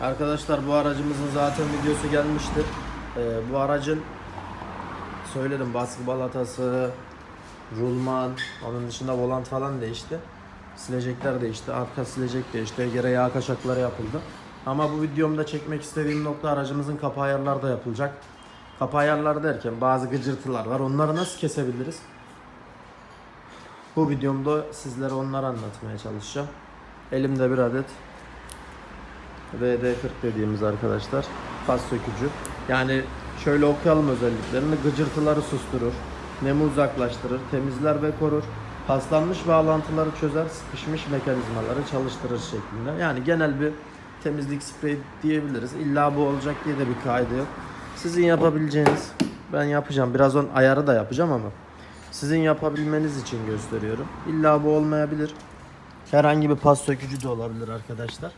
Arkadaşlar bu aracımızın zaten videosu gelmiştir. Ee, bu aracın söyledim baskı balatası, rulman, onun dışında volant falan değişti. Silecekler değişti, arka silecek değişti, yere yağ kaçakları yapıldı. Ama bu videomda çekmek istediğim nokta aracımızın kapı ayarları da yapılacak. Kapı ayarları derken bazı gıcırtılar var. Onları nasıl kesebiliriz? Bu videomda sizlere onları anlatmaya çalışacağım. Elimde bir adet VD40 dediğimiz arkadaşlar pas sökücü. Yani şöyle okuyalım özelliklerini. Gıcırtıları susturur, nemi uzaklaştırır, temizler ve korur. Paslanmış bağlantıları çözer, sıkışmış mekanizmaları çalıştırır şeklinde. Yani genel bir temizlik spreyi diyebiliriz. İlla bu olacak diye de bir kaydı yok. Sizin yapabileceğiniz, ben yapacağım. Biraz on ayarı da yapacağım ama sizin yapabilmeniz için gösteriyorum. İlla bu olmayabilir. Herhangi bir pas sökücü de olabilir arkadaşlar.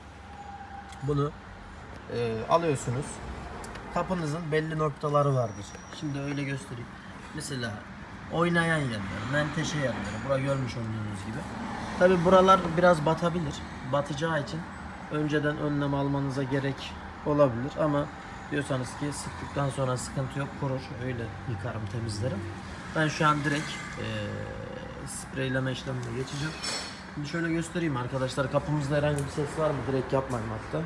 Bunu e, alıyorsunuz. Kapınızın belli noktaları vardır. Şimdi öyle göstereyim. Mesela oynayan yerler, menteşe yerleri. Bura görmüş olduğunuz gibi. Tabi buralar biraz batabilir. Batacağı için önceden önlem almanıza gerek olabilir ama diyorsanız ki sıktıktan sonra sıkıntı yok kurur öyle yıkarım temizlerim. Ben şu an direkt e, spreyleme işlemine geçeceğim. Şimdi şöyle göstereyim arkadaşlar kapımızda herhangi bir ses var mı direkt yapmayın hatta.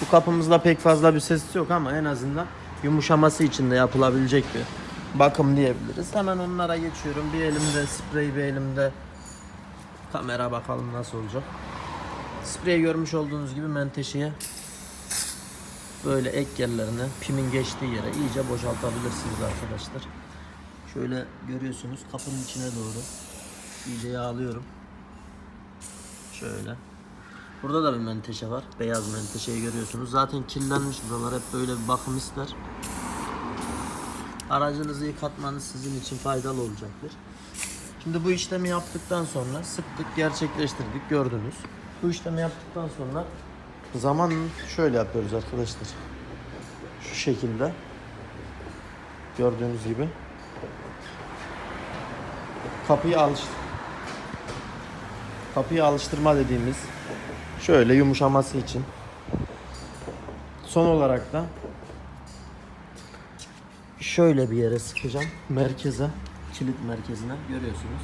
Bu kapımızda pek fazla bir ses yok ama en azından yumuşaması için de yapılabilecek bir bakım diyebiliriz. Hemen onlara geçiyorum. Bir elimde sprey, bir elimde kamera bakalım nasıl olacak. Spreyi görmüş olduğunuz gibi menteşeye böyle ek yerlerine pimin geçtiği yere iyice boşaltabilirsiniz arkadaşlar. Şöyle görüyorsunuz kapının içine doğru iyice yağlıyorum. Şöyle. Burada da bir menteşe var. Beyaz menteşeyi görüyorsunuz. Zaten kirlenmiş buralar. Hep böyle bir bakım ister. Aracınızı yıkatmanız sizin için faydalı olacaktır. Şimdi bu işlemi yaptıktan sonra sıktık, gerçekleştirdik gördünüz. Bu işlemi yaptıktan sonra zaman şöyle yapıyoruz arkadaşlar. Şu şekilde. Gördüğünüz gibi. Kapıyı alıştır. Kapıyı alıştırma dediğimiz şöyle yumuşaması için. Son olarak da şöyle bir yere sıkacağım. Merkeze, kilit merkezine görüyorsunuz.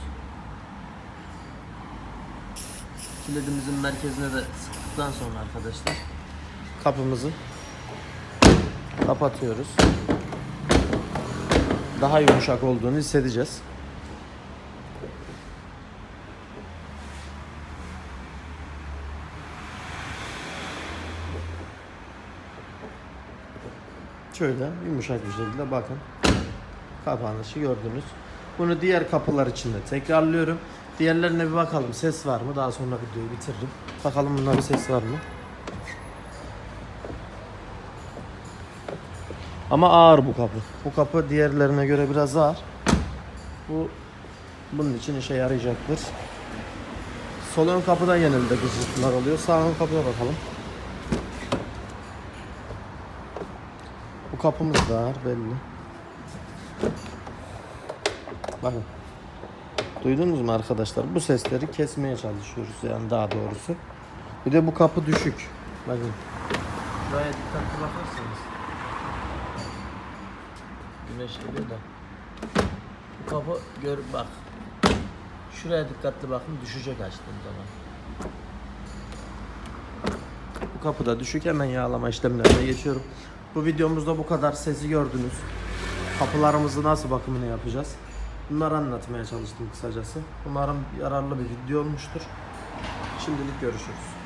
Kilidimizin merkezine de sıktıktan sonra arkadaşlar kapımızı kapatıyoruz. Daha yumuşak olduğunu hissedeceğiz. Şöyle yumuşak bir şekilde bakın. Kapanışı gördünüz. Bunu diğer kapılar için de tekrarlıyorum. Diğerlerine bir bakalım. Ses var mı? Daha sonra videoyu bitiririm. Bakalım bunda bir ses var mı? Ama ağır bu kapı. Bu kapı diğerlerine göre biraz ağır. Bu bunun için işe yarayacaktır. Sol ön kapıda genelde gıcırtılar oluyor. Sağ ön kapıya bakalım. Bu kapımız da ağır belli. Bakın. Duydunuz mu arkadaşlar? Bu sesleri kesmeye çalışıyoruz yani daha doğrusu. Bir de bu kapı düşük. Bakın. Şuraya dikkatli bakarsanız. Güneş geliyor da. Bu kapı gör bak. Şuraya dikkatli bakın düşecek açtığım zaman. Bu kapı da düşük hemen yağlama işlemlerine geçiyorum. Bu videomuzda bu kadar sesi gördünüz. Kapılarımızı nasıl bakımını yapacağız? Bunları anlatmaya çalıştım kısacası. Umarım yararlı bir video olmuştur. Şimdilik görüşürüz.